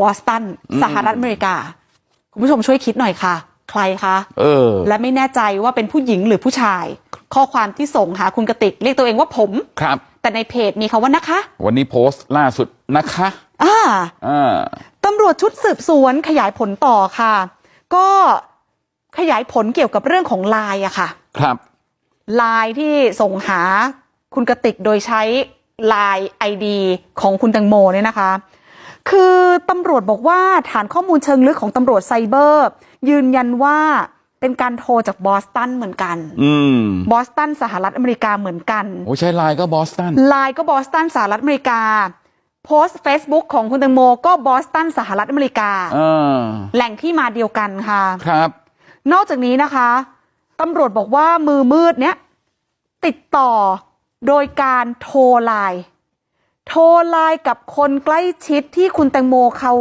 บอสตันสหรัฐอเมริกา คุณผู้ชมช่วยคิดหน่อยค่ะ ใครคะเออ และไม่แน่ใจว่าเป็นผู้หญิงหรือผู้ชาย ข้อความที่ส่งหาคุณกติกเรียกตัวเองว่าผมครับ แต่ในเพจมีคาว่านะคะ วันนี้โพสต์ล่าสุดนะคะอ่าอ่าตำรวจชุดสืบสวนขยายผลต่อค่ะ ก็ขยายผลเกี่ยวกับเรื่องของไลน์อะค่ะ ครับไลน์ที่ส่งหาคุณกติกโดยใช้ไลน์ไอดีของคุณตังโมเนี่ยนะคะ คือตำรวจบอกว่าฐานข้อมูลเชิงลึกของตำรวจไซเบอร์ยืนยันว่าเป็นการโทรจากบอสตันเหมือนกันอืมบอสตันสหรัฐอเมริกาเหมือนกันโอ้ใช้ไลน์ก็บอสตันไลน์ก็บอสตันสหรัฐอเมริกา โพสต์ Facebook ของคุณตังโมก็บอสตันสหรัฐอเมริกาอ่าแหล่งที่มาเดียวกันค่ะครับ นอกจากนี้นะคะตำรวจบอกว่ามือมืดเนี้ยติดต่อโดยการโทรไลน์ โทรไลน์กับคนใกล้ชิดที่คุณแตงโมเขา